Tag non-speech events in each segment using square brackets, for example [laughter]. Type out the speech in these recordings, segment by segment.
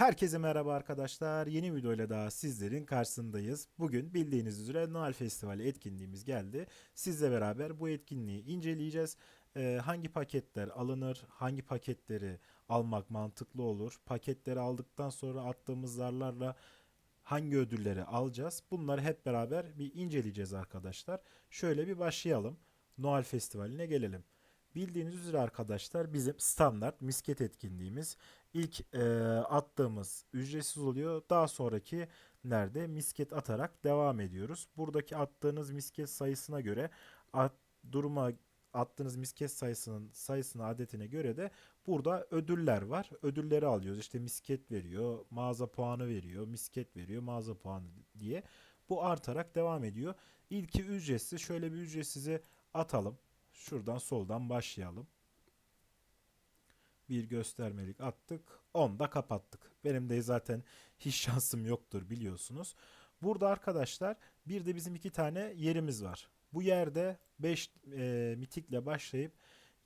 Herkese merhaba arkadaşlar. Yeni videoyla daha sizlerin karşısındayız. Bugün bildiğiniz üzere Noel Festivali etkinliğimiz geldi. Sizle beraber bu etkinliği inceleyeceğiz. Ee, hangi paketler alınır, hangi paketleri almak mantıklı olur, paketleri aldıktan sonra attığımız zarlarla hangi ödülleri alacağız? Bunları hep beraber bir inceleyeceğiz arkadaşlar. Şöyle bir başlayalım. Noel Festivali'ne gelelim. Bildiğiniz üzere arkadaşlar bizim standart misket etkinliğimiz ilk e, attığımız ücretsiz oluyor. Daha sonraki nerede misket atarak devam ediyoruz. Buradaki attığınız misket sayısına göre at, duruma attığınız misket sayısının sayısına adetine göre de burada ödüller var. Ödülleri alıyoruz. İşte misket veriyor, mağaza puanı veriyor, misket veriyor, mağaza puanı diye. Bu artarak devam ediyor. İlki ücretsiz. Şöyle bir ücretsizi atalım. Şuradan soldan başlayalım. Bir göstermelik attık. 10 da kapattık. Benim de zaten hiç [laughs] şansım yoktur biliyorsunuz. Burada arkadaşlar bir de bizim iki tane yerimiz var. Bu yerde 5 e, mitikle başlayıp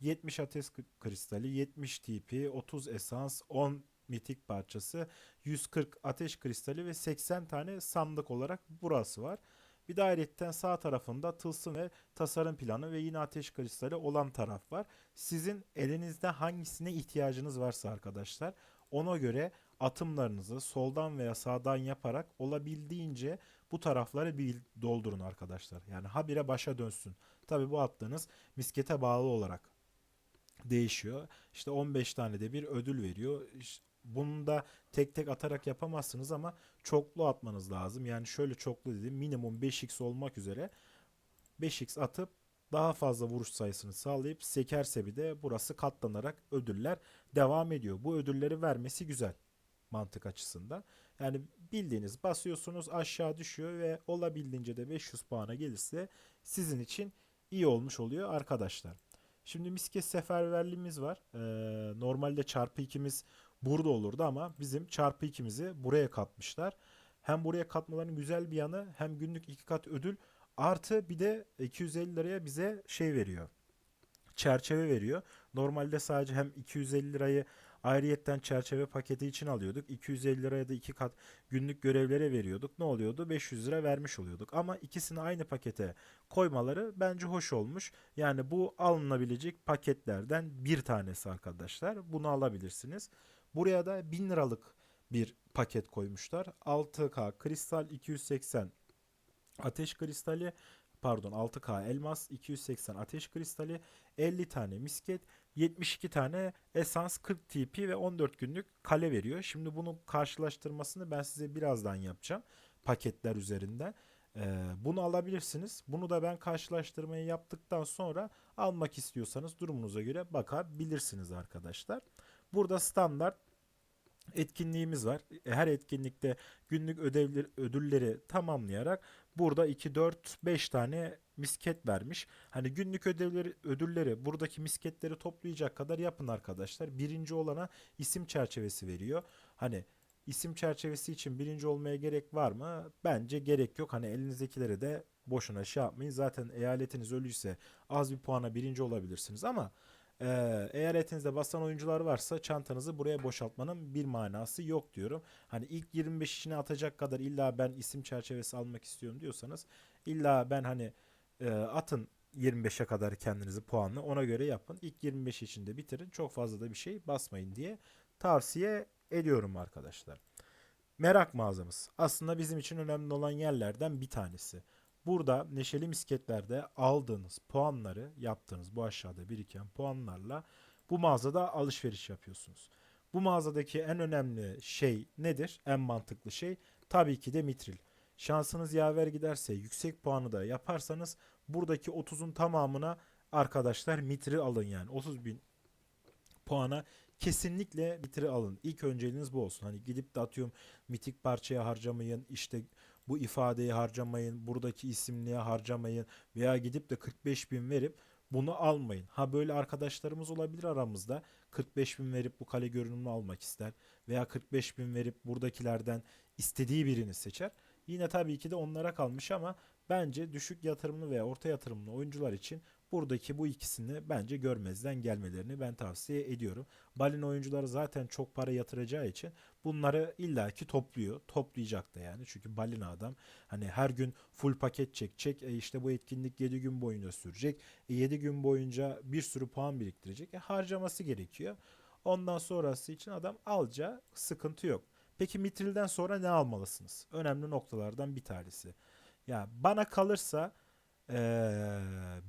70 ateş kri- kristali, 70 TP, 30 esans, 10 mitik parçası, 140 ateş kristali ve 80 tane sandık olarak burası var. Bir de ayrıyetten sağ tarafında tılsım ve tasarım planı ve yine ateş kristali olan taraf var. Sizin elinizde hangisine ihtiyacınız varsa arkadaşlar ona göre atımlarınızı soldan veya sağdan yaparak olabildiğince bu tarafları bir doldurun arkadaşlar. Yani habire başa dönsün. Tabi bu attığınız miskete bağlı olarak değişiyor. İşte 15 tane de bir ödül veriyor. İşte bunu da tek tek atarak yapamazsınız ama çoklu atmanız lazım. Yani şöyle çoklu dedim minimum 5x olmak üzere 5x atıp daha fazla vuruş sayısını sağlayıp sekerse bir de burası katlanarak ödüller devam ediyor. Bu ödülleri vermesi güzel mantık açısından. Yani bildiğiniz basıyorsunuz aşağı düşüyor ve olabildiğince de 500 puana gelirse sizin için iyi olmuş oluyor arkadaşlar. Şimdi misket seferberliğimiz var. Ee, normalde çarpı ikimiz burada olurdu ama bizim çarpı ikimizi buraya katmışlar. Hem buraya katmaların güzel bir yanı hem günlük iki kat ödül artı bir de 250 liraya bize şey veriyor. Çerçeve veriyor. Normalde sadece hem 250 lirayı ayrıyetten çerçeve paketi için alıyorduk. 250 liraya da iki kat günlük görevlere veriyorduk. Ne oluyordu? 500 lira vermiş oluyorduk. Ama ikisini aynı pakete koymaları bence hoş olmuş. Yani bu alınabilecek paketlerden bir tanesi arkadaşlar. Bunu alabilirsiniz. Buraya da 1000 liralık bir paket koymuşlar. 6K kristal 280 ateş kristali pardon 6K elmas 280 ateş kristali 50 tane misket 72 tane esans 40 TP ve 14 günlük kale veriyor. Şimdi bunun karşılaştırmasını ben size birazdan yapacağım paketler üzerinden. Ee, bunu alabilirsiniz. Bunu da ben karşılaştırmayı yaptıktan sonra almak istiyorsanız durumunuza göre bakabilirsiniz arkadaşlar. Burada standart etkinliğimiz var. Her etkinlikte günlük ödevleri, ödülleri tamamlayarak burada 2 4 5 tane misket vermiş. Hani günlük ödevleri ödülleri buradaki misketleri toplayacak kadar yapın arkadaşlar. Birinci olana isim çerçevesi veriyor. Hani isim çerçevesi için birinci olmaya gerek var mı? Bence gerek yok. Hani elinizdekileri de boşuna şey yapmayın. Zaten eyaletiniz ölüyse az bir puana birinci olabilirsiniz ama ee, eğer etinizde basan oyuncular varsa çantanızı buraya boşaltmanın bir manası yok diyorum. Hani ilk 25 içine atacak kadar illa ben isim çerçevesi almak istiyorum diyorsanız illa ben hani e, atın 25'e kadar kendinizi puanlı ona göre yapın. İlk 25 içinde bitirin. Çok fazla da bir şey basmayın diye tavsiye ediyorum arkadaşlar. Merak mağazamız aslında bizim için önemli olan yerlerden bir tanesi. Burada neşeli misketlerde aldığınız puanları yaptığınız bu aşağıda biriken puanlarla bu mağazada alışveriş yapıyorsunuz. Bu mağazadaki en önemli şey nedir? En mantıklı şey tabii ki de mitril. Şansınız yaver giderse yüksek puanı da yaparsanız buradaki 30'un tamamına arkadaşlar mitril alın yani 30 bin puana kesinlikle mitril alın. İlk önceliğiniz bu olsun. Hani gidip de atıyorum mitik parçaya harcamayın işte bu ifadeyi harcamayın, buradaki isimliğe harcamayın veya gidip de 45 bin verip bunu almayın. Ha böyle arkadaşlarımız olabilir aramızda 45 bin verip bu kale görünümünü almak ister veya 45 bin verip buradakilerden istediği birini seçer. Yine tabii ki de onlara kalmış ama bence düşük yatırımlı veya orta yatırımlı oyuncular için buradaki bu ikisini bence görmezden gelmelerini ben tavsiye ediyorum. Balina oyuncuları zaten çok para yatıracağı için bunları illaki topluyor. Toplayacak da yani. Çünkü balina adam hani her gün full paket çekecek. E işte bu etkinlik 7 gün boyunca sürecek. E 7 gün boyunca bir sürü puan biriktirecek. E harcaması gerekiyor. Ondan sonrası için adam alacağı sıkıntı yok. Peki Mitril'den sonra ne almalısınız? Önemli noktalardan bir tanesi. Ya bana kalırsa eee,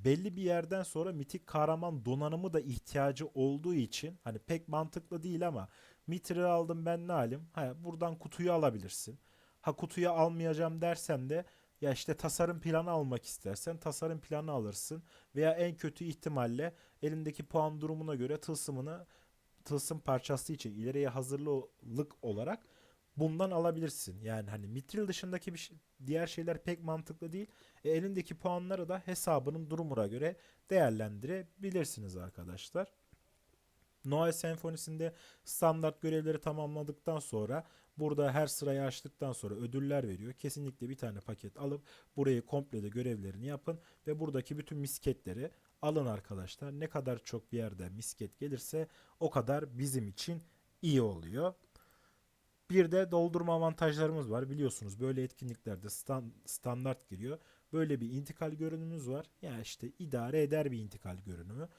belli bir yerden sonra mitik kahraman donanımı da ihtiyacı olduğu için hani pek mantıklı değil ama Mitril'i aldım ben ne alayım? Ha, buradan kutuyu alabilirsin. Ha kutuyu almayacağım dersen de ya işte tasarım planı almak istersen tasarım planı alırsın. Veya en kötü ihtimalle elindeki puan durumuna göre tılsımını tılsım parçası için ileriye hazırlık olarak bundan alabilirsin. Yani hani mitril dışındaki bir şey- diğer şeyler pek mantıklı değil. E, elindeki puanları da hesabının durumuna göre değerlendirebilirsiniz arkadaşlar. Noel Senfonisi'nde standart görevleri tamamladıktan sonra burada her sırayı açtıktan sonra ödüller veriyor. Kesinlikle bir tane paket alıp burayı komple de görevlerini yapın ve buradaki bütün misketleri alın arkadaşlar. Ne kadar çok bir yerde misket gelirse o kadar bizim için iyi oluyor. Bir de doldurma avantajlarımız var. Biliyorsunuz böyle etkinliklerde stan- standart giriyor. Böyle bir intikal görünümümüz var. Yani işte idare eder bir intikal görünümü.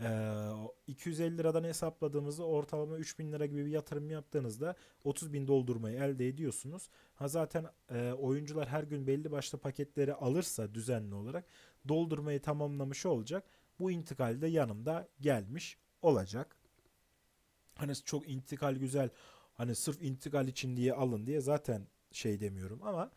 Ee, o 250 liradan hesapladığımızda ortalama 3000 lira gibi bir yatırım yaptığınızda 30 bin doldurmayı elde ediyorsunuz. Ha zaten e, oyuncular her gün belli başlı paketleri alırsa düzenli olarak doldurmayı tamamlamış olacak. Bu intikal de yanımda gelmiş olacak. Hani çok intikal güzel hani sırf intikal için diye alın diye zaten şey demiyorum ama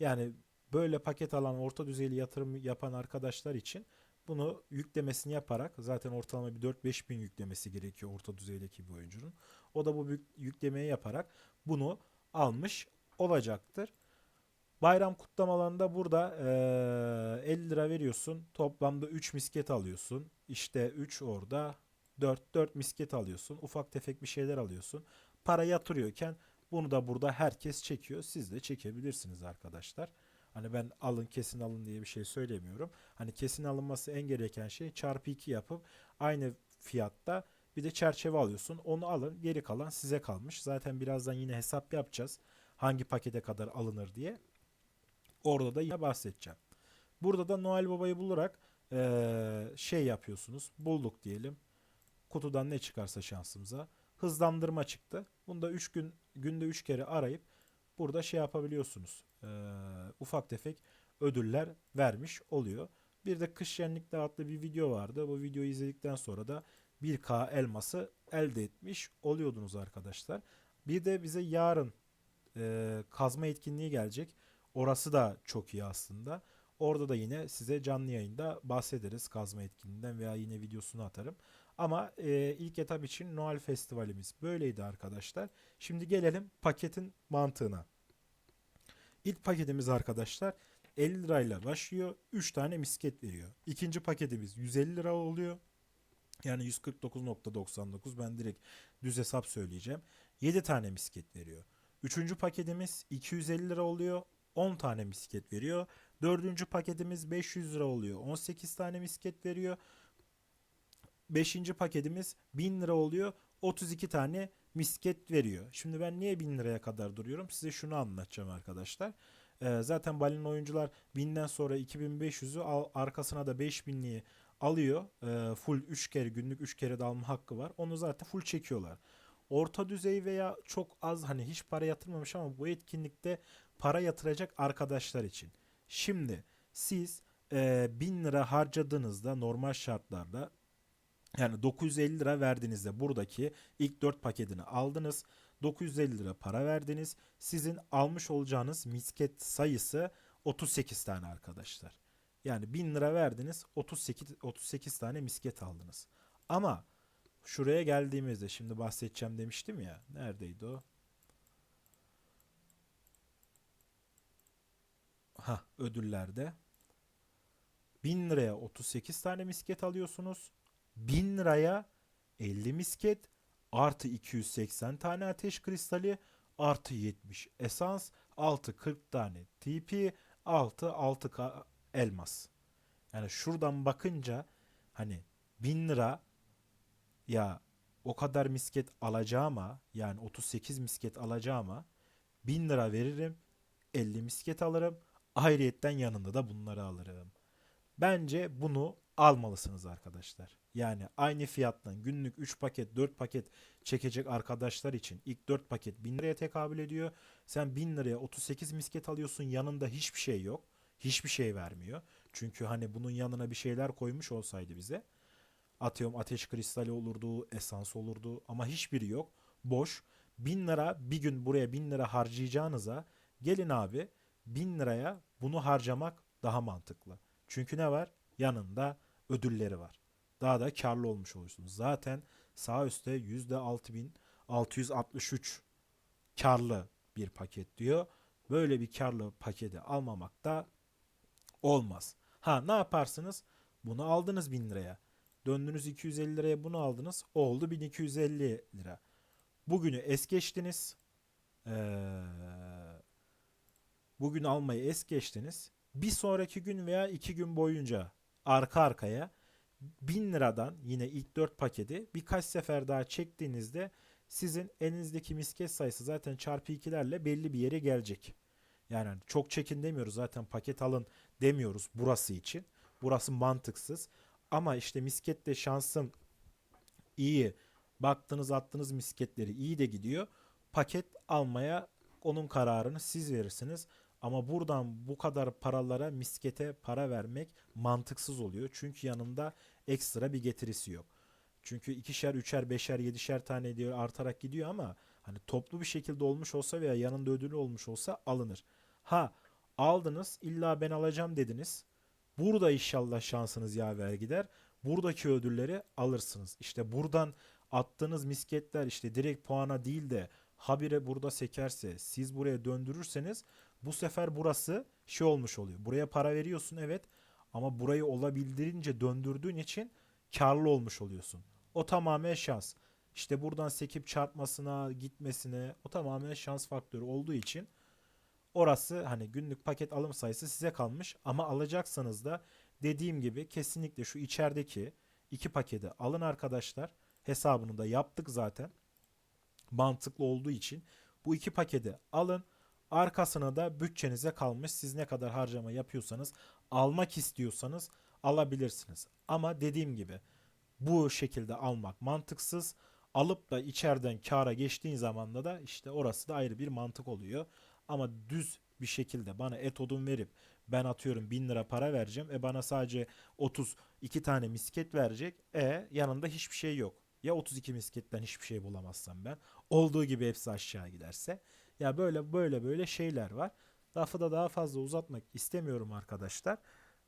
yani böyle paket alan orta düzeyli yatırım yapan arkadaşlar için bunu yüklemesini yaparak zaten ortalama bir 4-5 bin yüklemesi gerekiyor orta düzeydeki bir oyuncunun. O da bu yük- yüklemeyi yaparak bunu almış olacaktır. Bayram kutlamalarında burada eee, 50 lira veriyorsun. Toplamda 3 misket alıyorsun. İşte 3 orada 4 4 misket alıyorsun. Ufak tefek bir şeyler alıyorsun. Para yatırıyorken bunu da burada herkes çekiyor. Siz de çekebilirsiniz arkadaşlar. Hani ben alın kesin alın diye bir şey söylemiyorum. Hani kesin alınması en gereken şey çarpı 2 yapıp aynı fiyatta bir de çerçeve alıyorsun. Onu alın. Geri kalan size kalmış. Zaten birazdan yine hesap yapacağız. Hangi pakete kadar alınır diye. Orada da yine bahsedeceğim. Burada da Noel Baba'yı bularak eee, şey yapıyorsunuz. Bulduk diyelim. Kutudan ne çıkarsa şansımıza. Hızlandırma çıktı. Bunda 3 gün günde 3 kere arayıp burada şey yapabiliyorsunuz. Eee, ufak tefek ödüller vermiş oluyor. Bir de kış şenlikleri adlı bir video vardı. Bu videoyu izledikten sonra da 1K elması elde etmiş oluyordunuz arkadaşlar. Bir de bize yarın eee, kazma etkinliği gelecek. Orası da çok iyi aslında. Orada da yine size canlı yayında bahsederiz kazma etkinliğinden veya yine videosunu atarım. Ama e, ilk etap için Noel Festivalimiz böyleydi arkadaşlar. Şimdi gelelim paketin mantığına. İlk paketimiz arkadaşlar 50 lirayla başlıyor. 3 tane misket veriyor. İkinci paketimiz 150 lira oluyor. Yani 149.99 ben direkt düz hesap söyleyeceğim. 7 tane misket veriyor. Üçüncü paketimiz 250 lira oluyor. 10 tane misket veriyor. Dördüncü paketimiz 500 lira oluyor. 18 tane misket veriyor. Beşinci paketimiz 1000 lira oluyor. 32 tane misket veriyor. Şimdi ben niye 1000 liraya kadar duruyorum? Size şunu anlatacağım arkadaşlar. Ee, zaten balin oyuncular 1000'den sonra 2500'ü al, arkasına da 5000'liği alıyor. Ee, full 3 kere günlük 3 kere de alma hakkı var. Onu zaten full çekiyorlar. Orta düzey veya çok az hani hiç para yatırmamış ama bu etkinlikte para yatıracak arkadaşlar için. Şimdi siz e, 1000 lira harcadığınızda normal şartlarda yani 950 lira verdiğinizde buradaki ilk 4 paketini aldınız. 950 lira para verdiniz. Sizin almış olacağınız misket sayısı 38 tane arkadaşlar. Yani 1000 lira verdiniz 38 38 tane misket aldınız. Ama şuraya geldiğimizde şimdi bahsedeceğim demiştim ya. Neredeydi o? Ha ödüllerde. 1000 liraya 38 tane misket alıyorsunuz. 1000 liraya 50 misket artı 280 tane ateş kristali artı 70 esans artı 40 tane TP artı 6K elmas. Yani şuradan bakınca Hani 1000 lira ya o kadar misket alacağıma yani 38 misket alacağıma 1000 lira veririm 50 misket alırım ayrıyetten yanında da bunları alırım. Bence bunu almalısınız arkadaşlar. Yani aynı fiyattan günlük 3 paket 4 paket çekecek arkadaşlar için ilk 4 paket 1000 liraya tekabül ediyor. Sen 1000 liraya 38 misket alıyorsun yanında hiçbir şey yok. Hiçbir şey vermiyor. Çünkü hani bunun yanına bir şeyler koymuş olsaydı bize atıyorum ateş kristali olurdu, esans olurdu ama hiçbiri yok. Boş. 1000 lira bir gün buraya 1000 lira harcayacağınıza gelin abi 1000 liraya bunu harcamak daha mantıklı. Çünkü ne var? Yanında ödülleri var. Daha da karlı olmuş olursunuz. Zaten sağ üstte %6663 karlı bir paket diyor. Böyle bir karlı paketi almamak da olmaz. Ha ne yaparsınız? Bunu aldınız 1000 liraya. Döndünüz 250 liraya bunu aldınız. Oldu 1250 lira. Bugünü es geçtiniz. Ee, bugün almayı es geçtiniz. Bir sonraki gün veya iki gün boyunca arka arkaya 1000 liradan yine ilk 4 paketi birkaç sefer daha çektiğinizde sizin elinizdeki misket sayısı zaten çarpı 2'lerle belli bir yere gelecek. Yani çok çekin demiyoruz zaten paket alın demiyoruz burası için. Burası mantıksız. Ama işte miskette şansım iyi. Baktınız attınız misketleri iyi de gidiyor. Paket almaya onun kararını siz verirsiniz. Ama buradan bu kadar paralara miskete para vermek mantıksız oluyor. Çünkü yanında ekstra bir getirisi yok. Çünkü ikişer, üçer, beşer, yedişer tane diyor artarak gidiyor ama hani toplu bir şekilde olmuş olsa veya yanında ödülü olmuş olsa alınır. Ha aldınız illa ben alacağım dediniz. Burada inşallah şansınız yaver gider. Buradaki ödülleri alırsınız. İşte buradan attığınız misketler işte direkt puana değil de habire burada sekerse siz buraya döndürürseniz bu sefer burası şey olmuş oluyor. Buraya para veriyorsun evet ama burayı olabildiğince döndürdüğün için karlı olmuş oluyorsun. O tamamen şans. İşte buradan sekip çarpmasına, gitmesine o tamamen şans faktörü olduğu için orası hani günlük paket alım sayısı size kalmış ama alacaksanız da dediğim gibi kesinlikle şu içerideki iki paketi alın arkadaşlar. Hesabını da yaptık zaten. Mantıklı olduğu için bu iki paketi alın. Arkasına da bütçenize kalmış. Siz ne kadar harcama yapıyorsanız almak istiyorsanız alabilirsiniz. Ama dediğim gibi bu şekilde almak mantıksız. Alıp da içeriden kâra geçtiğin zaman da işte orası da ayrı bir mantık oluyor. Ama düz bir şekilde bana et odun verip ben atıyorum 1000 lira para vereceğim. E bana sadece 32 tane misket verecek. E yanında hiçbir şey yok. Ya 32 misketten hiçbir şey bulamazsam ben. Olduğu gibi hepsi aşağı giderse. Ya böyle böyle böyle şeyler var. Lafı da daha fazla uzatmak istemiyorum arkadaşlar.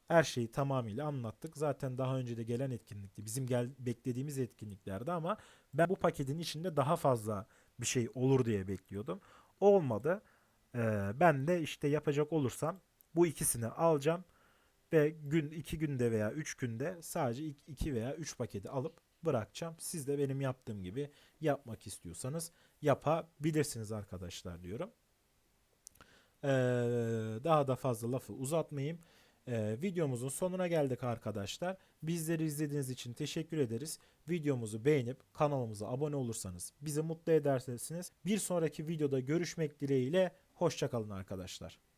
Her şeyi tamamıyla anlattık. Zaten daha önce de gelen etkinlikti. Bizim gel beklediğimiz etkinliklerdi ama ben bu paketin içinde daha fazla bir şey olur diye bekliyordum. Olmadı. Ee, ben de işte yapacak olursam bu ikisini alacağım ve gün iki günde veya üç günde sadece iki veya üç paketi alıp bırakacağım. Siz de benim yaptığım gibi yapmak istiyorsanız yapabilirsiniz arkadaşlar diyorum. Ee, daha da fazla lafı uzatmayayım. Ee, videomuzun sonuna geldik arkadaşlar. Bizleri izlediğiniz için teşekkür ederiz. Videomuzu beğenip kanalımıza abone olursanız bizi mutlu edersiniz. Bir sonraki videoda görüşmek dileğiyle. Hoşçakalın arkadaşlar.